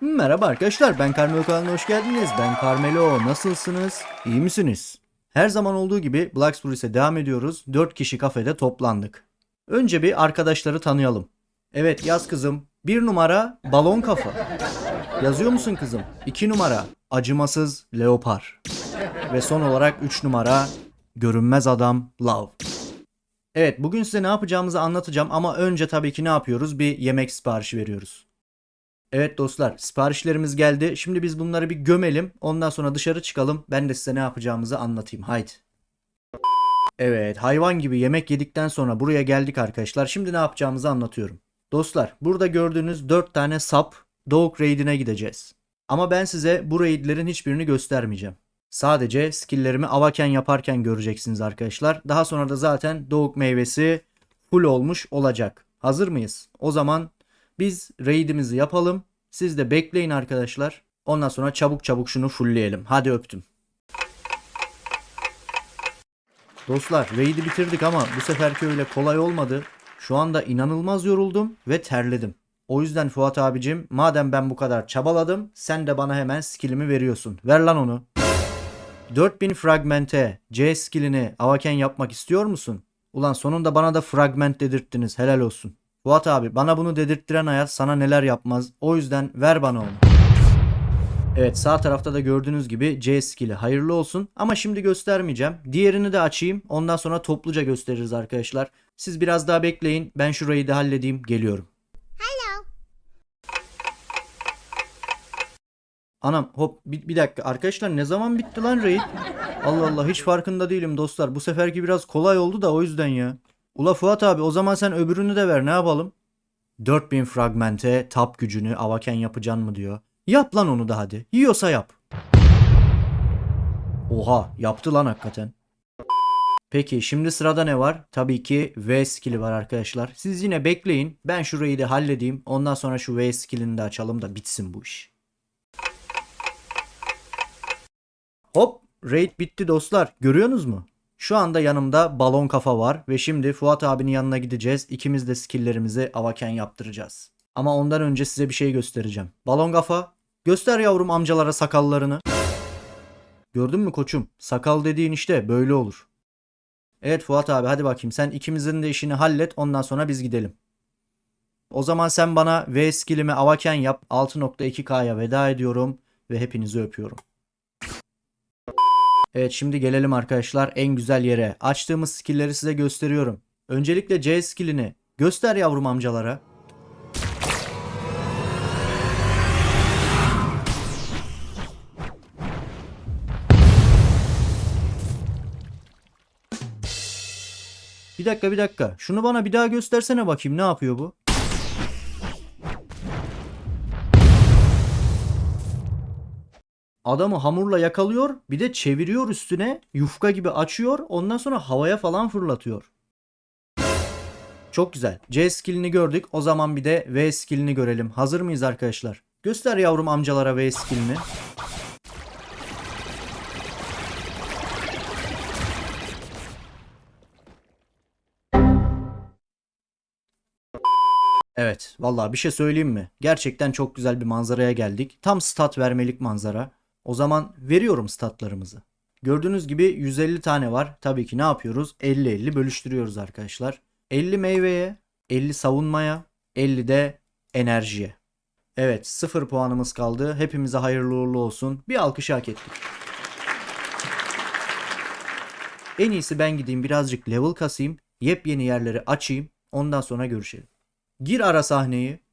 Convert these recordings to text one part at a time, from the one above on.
Merhaba arkadaşlar ben Carmelo kanalına hoş geldiniz. Ben Carmelo nasılsınız? İyi misiniz? Her zaman olduğu gibi Black Spruce'e devam ediyoruz. 4 kişi kafede toplandık. Önce bir arkadaşları tanıyalım. Evet yaz kızım. 1 numara balon kafa. Yazıyor musun kızım? 2 numara acımasız leopar. Ve son olarak 3 numara görünmez adam love. Evet bugün size ne yapacağımızı anlatacağım ama önce tabii ki ne yapıyoruz? Bir yemek siparişi veriyoruz. Evet dostlar siparişlerimiz geldi. Şimdi biz bunları bir gömelim. Ondan sonra dışarı çıkalım. Ben de size ne yapacağımızı anlatayım. Haydi. Evet hayvan gibi yemek yedikten sonra buraya geldik arkadaşlar. Şimdi ne yapacağımızı anlatıyorum. Dostlar burada gördüğünüz 4 tane sap Dog Raid'ine gideceğiz. Ama ben size bu raidlerin hiçbirini göstermeyeceğim. Sadece skilllerimi avaken yaparken göreceksiniz arkadaşlar. Daha sonra da zaten Dog meyvesi full olmuş olacak. Hazır mıyız? O zaman biz raidimizi yapalım. Siz de bekleyin arkadaşlar. Ondan sonra çabuk çabuk şunu fullleyelim. Hadi öptüm. Dostlar raid'i bitirdik ama bu seferki öyle kolay olmadı. Şu anda inanılmaz yoruldum ve terledim. O yüzden Fuat abicim madem ben bu kadar çabaladım sen de bana hemen skillimi veriyorsun. Ver lan onu. 4000 fragmente C skillini avaken yapmak istiyor musun? Ulan sonunda bana da fragment dedirttiniz helal olsun. Fuat abi bana bunu dedirttiren hayat sana neler yapmaz. O yüzden ver bana onu. Evet sağ tarafta da gördüğünüz gibi C skill'i hayırlı olsun. Ama şimdi göstermeyeceğim. Diğerini de açayım. Ondan sonra topluca gösteririz arkadaşlar. Siz biraz daha bekleyin. Ben şurayı da halledeyim. Geliyorum. Anam hop bir, bir dakika arkadaşlar ne zaman bitti lan raid? Allah Allah hiç farkında değilim dostlar. Bu seferki biraz kolay oldu da o yüzden ya. Ula Fuat abi o zaman sen öbürünü de ver ne yapalım? 4000 fragmente tap gücünü avaken yapacaksın mı diyor. Yap lan onu da hadi. Yiyorsa yap. Oha yaptı lan hakikaten. Peki şimdi sırada ne var? Tabii ki V skill'i var arkadaşlar. Siz yine bekleyin. Ben şurayı da halledeyim. Ondan sonra şu V skill'ini de açalım da bitsin bu iş. Hop raid bitti dostlar. Görüyorsunuz mu? Şu anda yanımda balon kafa var ve şimdi Fuat abinin yanına gideceğiz. İkimiz de skilllerimizi avaken yaptıracağız. Ama ondan önce size bir şey göstereceğim. Balon kafa göster yavrum amcalara sakallarını. Gördün mü koçum? Sakal dediğin işte böyle olur. Evet Fuat abi hadi bakayım sen ikimizin de işini hallet ondan sonra biz gidelim. O zaman sen bana V skillimi avaken yap 6.2K'ya veda ediyorum ve hepinizi öpüyorum. Evet şimdi gelelim arkadaşlar en güzel yere. Açtığımız skill'leri size gösteriyorum. Öncelikle C skill'ini göster yavrum amcalara. Bir dakika bir dakika. Şunu bana bir daha göstersene bakayım ne yapıyor bu? Adamı hamurla yakalıyor bir de çeviriyor üstüne yufka gibi açıyor ondan sonra havaya falan fırlatıyor. Çok güzel. C skillini gördük. O zaman bir de V skillini görelim. Hazır mıyız arkadaşlar? Göster yavrum amcalara V skillini. Evet, vallahi bir şey söyleyeyim mi? Gerçekten çok güzel bir manzaraya geldik. Tam stat vermelik manzara. O zaman veriyorum statlarımızı. Gördüğünüz gibi 150 tane var. Tabii ki ne yapıyoruz? 50-50 bölüştürüyoruz arkadaşlar. 50 meyveye, 50 savunmaya, 50 de enerjiye. Evet 0 puanımız kaldı. Hepimize hayırlı uğurlu olsun. Bir alkış hak ettik. En iyisi ben gideyim birazcık level kasayım. Yepyeni yerleri açayım. Ondan sonra görüşelim. Gir ara sahneyi.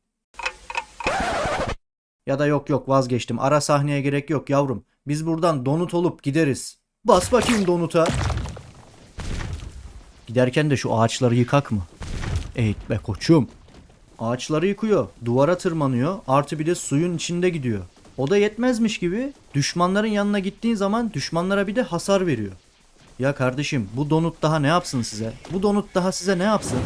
Ya da yok yok vazgeçtim. Ara sahneye gerek yok yavrum. Biz buradan donut olup gideriz. Bas bakayım donuta. Giderken de şu ağaçları yıkak mı? Eğit be koçum. Ağaçları yıkıyor. Duvara tırmanıyor. Artı bir de suyun içinde gidiyor. O da yetmezmiş gibi düşmanların yanına gittiğin zaman düşmanlara bir de hasar veriyor. Ya kardeşim bu donut daha ne yapsın size? Bu donut daha size ne yapsın?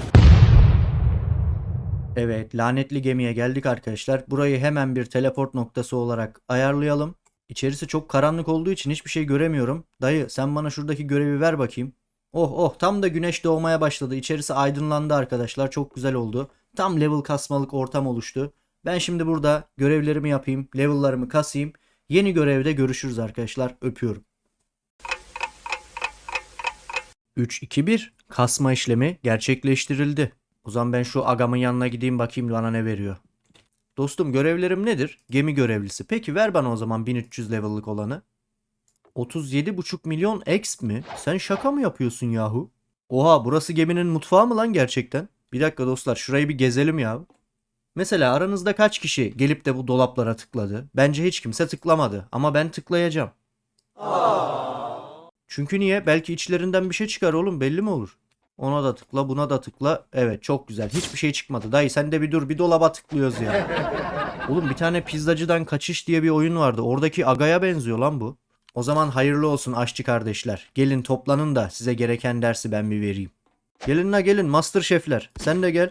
Evet, lanetli gemiye geldik arkadaşlar. Burayı hemen bir teleport noktası olarak ayarlayalım. İçerisi çok karanlık olduğu için hiçbir şey göremiyorum. Dayı sen bana şuradaki görevi ver bakayım. Oh oh tam da güneş doğmaya başladı. İçerisi aydınlandı arkadaşlar. Çok güzel oldu. Tam level kasmalık ortam oluştu. Ben şimdi burada görevlerimi yapayım, level'larımı kasayım. Yeni görevde görüşürüz arkadaşlar. Öpüyorum. 3-2-1 kasma işlemi gerçekleştirildi. O zaman ben şu agamın yanına gideyim bakayım bana ne veriyor. Dostum görevlerim nedir? Gemi görevlisi. Peki ver bana o zaman 1300 level'lık olanı. 37,5 milyon X mi? Sen şaka mı yapıyorsun yahu? Oha burası geminin mutfağı mı lan gerçekten? Bir dakika dostlar şurayı bir gezelim ya. Mesela aranızda kaç kişi gelip de bu dolaplara tıkladı? Bence hiç kimse tıklamadı ama ben tıklayacağım. Çünkü niye? Belki içlerinden bir şey çıkar oğlum belli mi olur? Ona da tıkla buna da tıkla. Evet çok güzel. Hiçbir şey çıkmadı. Dayı sen de bir dur bir dolaba tıklıyoruz ya. Oğlum bir tane pizzacıdan kaçış diye bir oyun vardı. Oradaki Aga'ya benziyor lan bu. O zaman hayırlı olsun aşçı kardeşler. Gelin toplanın da size gereken dersi ben bir vereyim. Gelin la gelin master şefler. Sen de gel.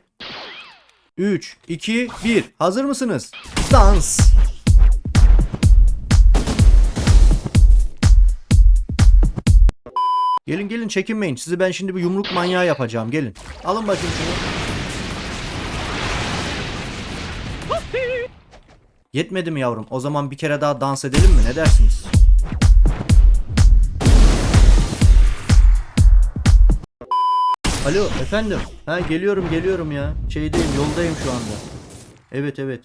3, 2, 1. Hazır mısınız? Dans. Gelin gelin çekinmeyin. Sizi ben şimdi bir yumruk manyağı yapacağım. Gelin. Alın bakayım şunu. Yetmedi mi yavrum? O zaman bir kere daha dans edelim mi? Ne dersiniz? Alo efendim. Ha geliyorum geliyorum ya. Şeydeyim yoldayım şu anda. Evet evet.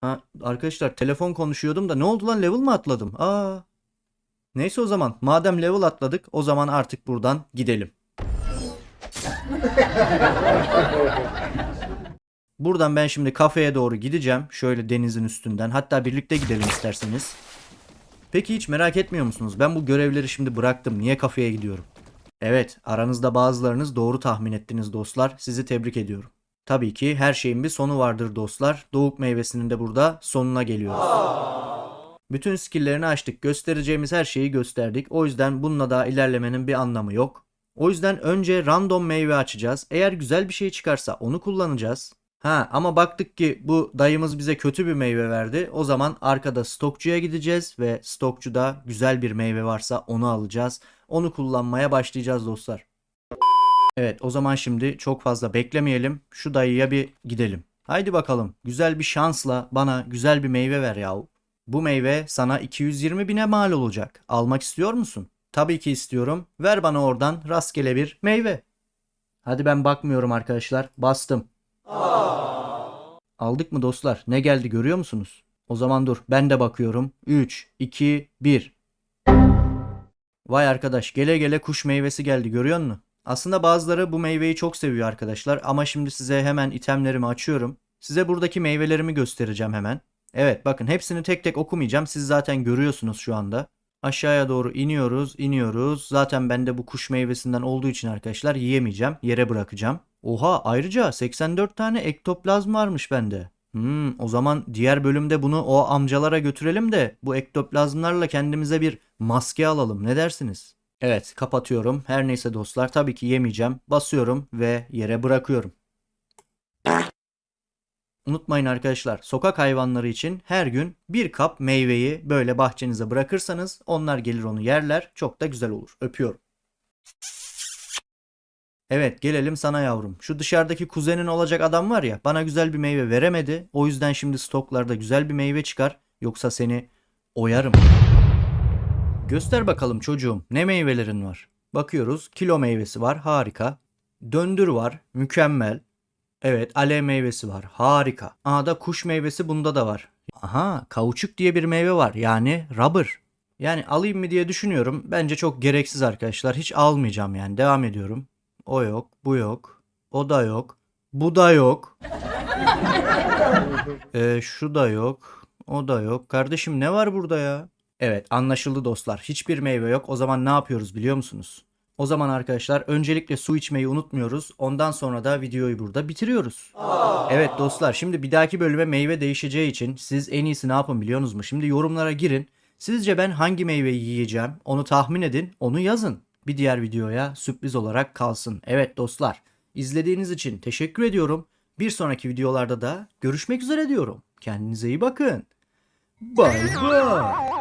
Ha arkadaşlar telefon konuşuyordum da ne oldu lan level mi atladım? Aa. Neyse o zaman madem level atladık o zaman artık buradan gidelim. Buradan ben şimdi kafeye doğru gideceğim. Şöyle denizin üstünden. Hatta birlikte gidelim isterseniz. Peki hiç merak etmiyor musunuz? Ben bu görevleri şimdi bıraktım. Niye kafeye gidiyorum? Evet, aranızda bazılarınız doğru tahmin ettiniz dostlar. Sizi tebrik ediyorum. Tabii ki her şeyin bir sonu vardır dostlar. Doğuk meyvesinin de burada sonuna geliyoruz. Bütün skill'lerini açtık. Göstereceğimiz her şeyi gösterdik. O yüzden bununla daha ilerlemenin bir anlamı yok. O yüzden önce random meyve açacağız. Eğer güzel bir şey çıkarsa onu kullanacağız. Ha ama baktık ki bu dayımız bize kötü bir meyve verdi. O zaman arkada stokçuya gideceğiz ve stokçuda güzel bir meyve varsa onu alacağız. Onu kullanmaya başlayacağız dostlar. Evet o zaman şimdi çok fazla beklemeyelim. Şu dayıya bir gidelim. Haydi bakalım güzel bir şansla bana güzel bir meyve ver yahu. Bu meyve sana 220 bine mal olacak. Almak istiyor musun? Tabii ki istiyorum. Ver bana oradan rastgele bir meyve. Hadi ben bakmıyorum arkadaşlar. Bastım. Aldık mı dostlar? Ne geldi görüyor musunuz? O zaman dur ben de bakıyorum. 3, 2, 1. Vay arkadaş gele gele kuş meyvesi geldi görüyor musun? Aslında bazıları bu meyveyi çok seviyor arkadaşlar ama şimdi size hemen itemlerimi açıyorum. Size buradaki meyvelerimi göstereceğim hemen. Evet bakın hepsini tek tek okumayacağım. Siz zaten görüyorsunuz şu anda. Aşağıya doğru iniyoruz, iniyoruz. Zaten bende bu kuş meyvesinden olduğu için arkadaşlar yiyemeyeceğim. Yere bırakacağım. Oha ayrıca 84 tane ektoplazm varmış bende. Hmm, o zaman diğer bölümde bunu o amcalara götürelim de bu ektoplazmlarla kendimize bir maske alalım. Ne dersiniz? Evet kapatıyorum. Her neyse dostlar tabii ki yemeyeceğim. Basıyorum ve yere bırakıyorum. Unutmayın arkadaşlar sokak hayvanları için her gün bir kap meyveyi böyle bahçenize bırakırsanız onlar gelir onu yerler. Çok da güzel olur. Öpüyorum. Evet gelelim sana yavrum. Şu dışarıdaki kuzenin olacak adam var ya bana güzel bir meyve veremedi. O yüzden şimdi stoklarda güzel bir meyve çıkar. Yoksa seni oyarım. Göster bakalım çocuğum ne meyvelerin var. Bakıyoruz kilo meyvesi var harika. Döndür var mükemmel. Evet alev meyvesi var harika. Aha da kuş meyvesi bunda da var. Aha kauçuk diye bir meyve var yani rubber. Yani alayım mı diye düşünüyorum. Bence çok gereksiz arkadaşlar. Hiç almayacağım yani. Devam ediyorum. O yok, bu yok. O da yok. Bu da yok. Ee, şu da yok. O da yok. Kardeşim ne var burada ya? Evet anlaşıldı dostlar. Hiçbir meyve yok. O zaman ne yapıyoruz biliyor musunuz? O zaman arkadaşlar öncelikle su içmeyi unutmuyoruz. Ondan sonra da videoyu burada bitiriyoruz. Evet dostlar şimdi bir dahaki bölüme meyve değişeceği için siz en iyisi ne yapın biliyorsunuz mu? Şimdi yorumlara girin. Sizce ben hangi meyveyi yiyeceğim? Onu tahmin edin, onu yazın. Bir diğer videoya sürpriz olarak kalsın. Evet dostlar, izlediğiniz için teşekkür ediyorum. Bir sonraki videolarda da görüşmek üzere diyorum. Kendinize iyi bakın. Bye bye.